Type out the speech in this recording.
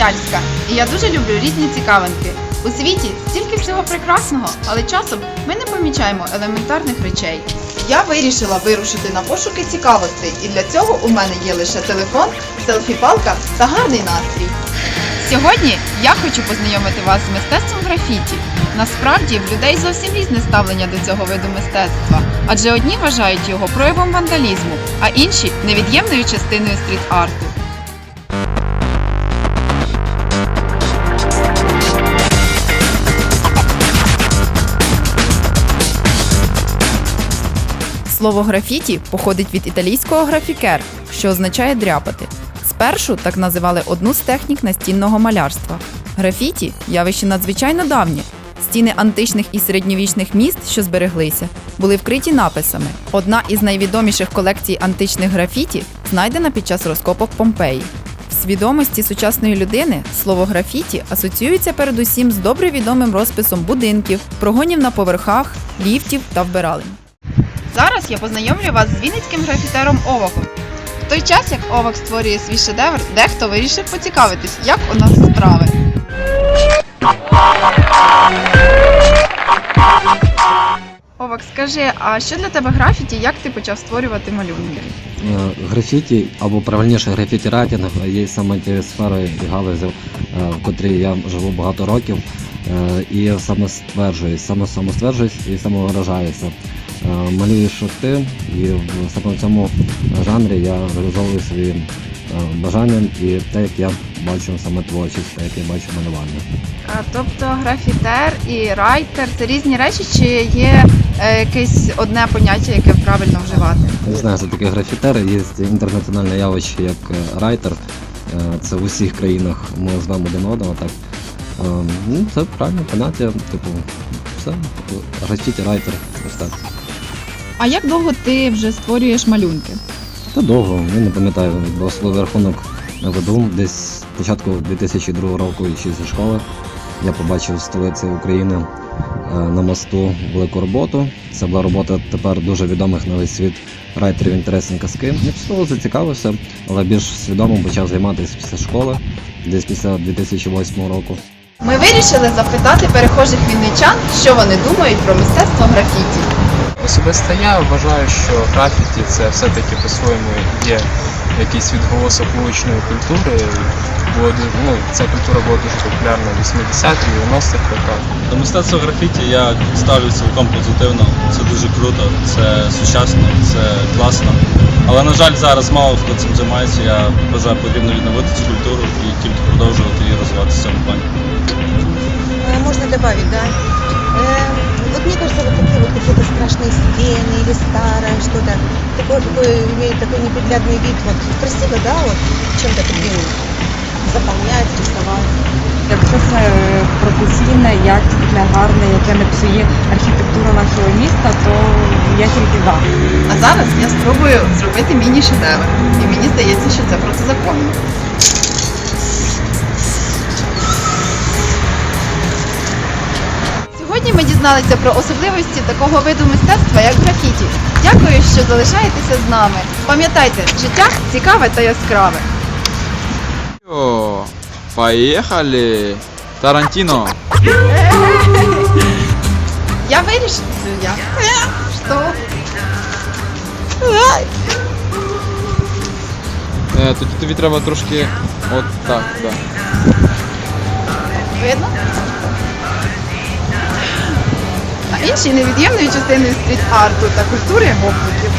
Світлоярська, і я дуже люблю різні цікавинки. У світі стільки всього прекрасного, але часом ми не помічаємо елементарних речей. Я вирішила вирушити на пошуки цікавостей, і для цього у мене є лише телефон, селфі-палка та гарний настрій. Сьогодні я хочу познайомити вас з мистецтвом графіті. Насправді в людей зовсім різне ставлення до цього виду мистецтва, адже одні вважають його проявом вандалізму, а інші невід'ємною частиною стріт-арту. Слово графіті походить від італійського графікер, що означає дряпати. Спершу так називали одну з технік настінного малярства. Графіті явище надзвичайно давнє. Стіни античних і середньовічних міст, що збереглися, були вкриті написами. Одна із найвідоміших колекцій античних графіті знайдена під час розкопок Помпеї. В свідомості сучасної людини слово графіті асоціюється передусім з добре відомим розписом будинків, прогонів на поверхах, ліфтів та вбиралень. Зараз я познайомлю вас з вінницьким графітером Овахом. В той час, як Овах створює свій шедевр, дехто вирішив поцікавитись, як у нас справи. Овак, скажи, а що для тебе графіті? Як ти почав створювати малюнки? Е, Графіті або правильніше графіті райтинг є саме тією сферою і галузю, е, в котрій я живу багато років е, і саме стверджуюсь, саме самостверджуюсь і самовиражаюся. Малюю шорти і в- саме в цьому жанрі я реалізовую свої е, бажання і те, як я бачу саме творчість, те, як я бачу малювання. Тобто графітер і райтер це різні речі, чи є е, якесь одне поняття, яке правильно вживати? Не знаю, що таке графітер. Є інтернаціональне явище як е, райтер. Це в усіх країнах ми знаємо один одного. Так. Ну, це правильне поняття, типу, все, графіті райтер, ось так. А як довго ти вже створюєш малюнки? Та довго, я не пам'ятаю, бо рахунок не веду. Десь початку 2002 року ще зі школи я побачив столиці України е, на мосту велику роботу. Це була робота тепер дуже відомих на весь світ райтерів інтересні казки. Я після зацікавився, але більш свідомо почав займатися після школи, десь після 2008 року. Ми вирішили запитати перехожих вінничан, що вони думають про мистецтво графіті. Особисто я вважаю, що графіті це все-таки по-своєму є якийсь відголосок вуличної культури. Було ну, ця культура була дуже популярна в 80-х, 90-х роках. До мистецтва графіті я ставлю цілком позитивно. Це дуже круто, це сучасно, це класно. Але на жаль, зараз мало хто цим займається. Я вважаю, потрібно відновити цю культуру і тільки продовжувати її розвивати в цьому плані Э, Можно добавить, да? Э, Вот мне кажется, вот такие вот какие-то страшные стены или старое что-то, такое, такое имеет такой неприглядный вид. Вот красиво, да, вот чем-то таким заполнять, рисовать. Якщо це е, професійне, якісне, гарне, яке не псує архітектуру нашого міста, то я тільки за. А зараз я спробую зробити міні-шедевр. І мені здається, що це протизаконно. Дізналися про особливості такого виду мистецтва, як графіті. Дякую, що залишаєтеся з нами. Пам'ятайте, життя цікаве та яскраве. О, поехали! Тарантино! Я вирішила. Я. Що? Е, тоді тобі треба трошки от так, да. Видно? А інші невід'ємною частиною стріт-арту та культури гопників.